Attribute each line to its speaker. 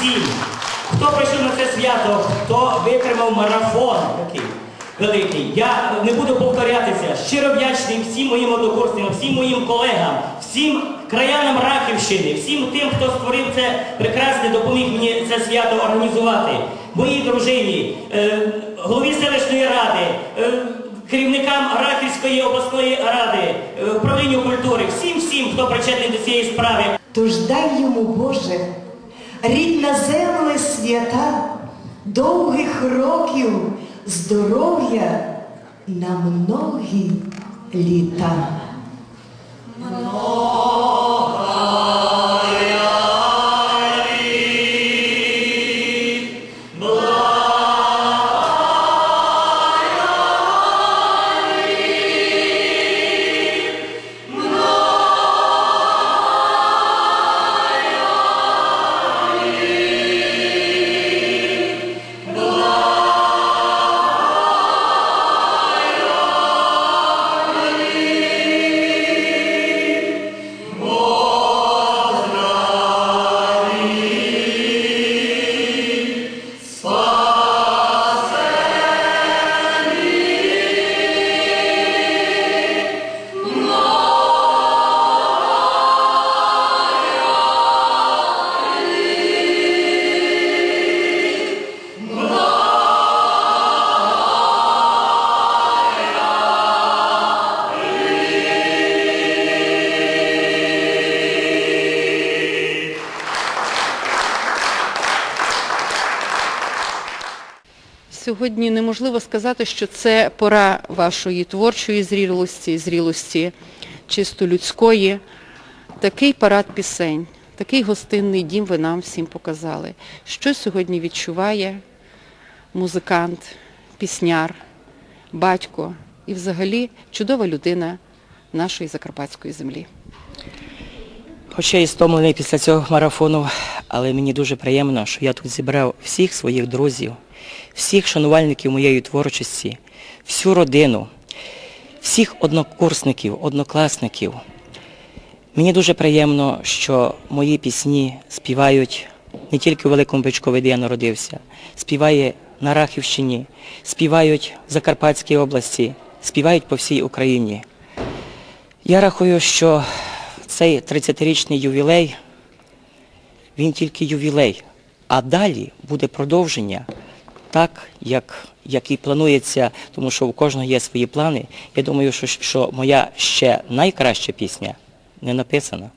Speaker 1: всім, хто прийшов на це свято, хто витримав марафон такий великий. Я не буду повторятися. Щиро вдячний всім моїм однокурсникам, всім моїм колегам, всім краянам Рахівщини, всім тим, хто створив це прекрасне, допоміг мені це свято організувати. Моїй дружині, е, голові селищної ради. е, керівникам Рахівської обласної ради, е, управлінню культури, всім всім, хто причетний до цієї справи.
Speaker 2: Тож дай йому, Боже, рідна земле свята, довгих років здоров'я на многі літа.
Speaker 3: Сьогодні неможливо сказати, що це пора вашої творчої зрілості, зрілості чисто людської. Такий парад пісень, такий гостинний дім ви нам всім показали. Що сьогодні відчуває музикант, пісняр, батько і взагалі чудова людина нашої закарпатської землі.
Speaker 4: Хоча і стомлений після цього марафону, але мені дуже приємно, що я тут зібрав всіх своїх друзів, всіх шанувальників моєї творчості, всю родину, всіх однокурсників, однокласників. Мені дуже приємно, що мої пісні співають не тільки у Великому Бичкові, де я народився, співає на Рахівщині, співають в Закарпатській області, співають по всій Україні. Я рахую, що цей 30-річний ювілей, він тільки ювілей, а далі буде продовження так, як, як і планується, тому що у кожного є свої плани. Я думаю, що, що моя ще найкраща пісня не написана.